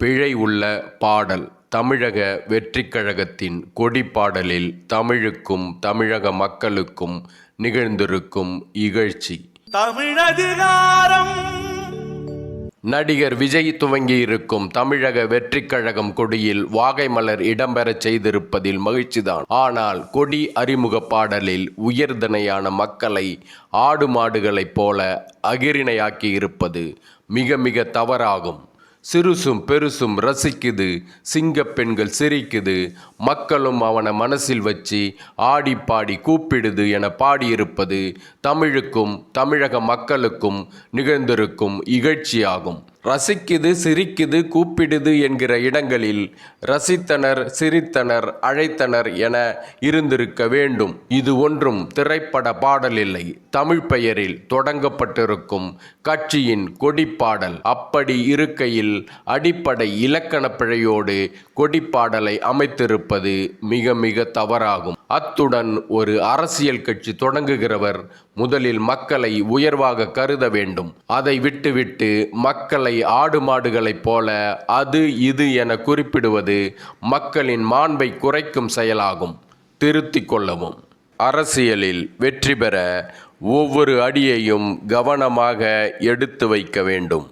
பிழை உள்ள பாடல். தமிழக வெற்றிக் கழகத்தின் கொடிப் பாடலில் தமிழுக்கும் தமிழக மக்களுக்கும் நிகழ்ந்திருக்கும் இகழ்ச்சி. தமிழதிகாரம். நடிகர் விஜய் துவங்கியிருக்கும் தமிழக வெற்றிக் கழகம் கொடியில் வாகை மலர் இடம்பெறச் செய்திருப்பதில் மகிழ்ச்சிதான். ஆனால் கொடி அறிமுக பாடலில் உயர்தனையான மக்களை ஆடு மாடுகளைப் போல அகிரிணையாக்கி இருப்பது மிக மிக தவறாகும். சிறுசும் பெருசும் ரசிக்குது சிங்கப்பெண்கள் சிரிக்குது மக்களும் அவனை மனசில் வச்சு ஆடி பாடி கூப்பிடுது என பாடியிருப்பது தமிழுக்கும் தமிழக மக்களுக்கும் நிகழ்ந்திருக்கும் இகழ்ச்சியாகும். ரசிக்குது சிரிக்குது கூப்பிடுது என்கிற இடங்களில் ரசித்தனர் சிரித்தனர் அழைத்தனர் என இருந்திருக்க வேண்டும். இது ஒன்றும் திரைப்பட பாடல் இல்லை தமிழ் பெயரில் தொடங்கப்பட்டிருக்கும் கட்சியின் கொடிப்பாடல் அப்படி இருக்கையில் அடிப்படை இலக்கண பிழையோடு கொடிப்பாடலை அமைத்திருப்பது மிக மிக தவறாகும். அத்துடன் ஒரு அரசியல் கட்சி தொடங்குகிறவர் முதலில் மக்களை உயர்வாக கருத வேண்டும். அதை விட்டுவிட்டு மக்களை ஆடு மாடுகளைப் போல அது இது என குறிப்பிடுவது மக்களின் மாண்பை குறைக்கும் செயலாகும். திருத்திக் கொள்ளவும். அரசியலில் வெற்றி பெற ஒவ்வொரு அடியையும் கவனமாக எடுத்து வைக்க வேண்டும்.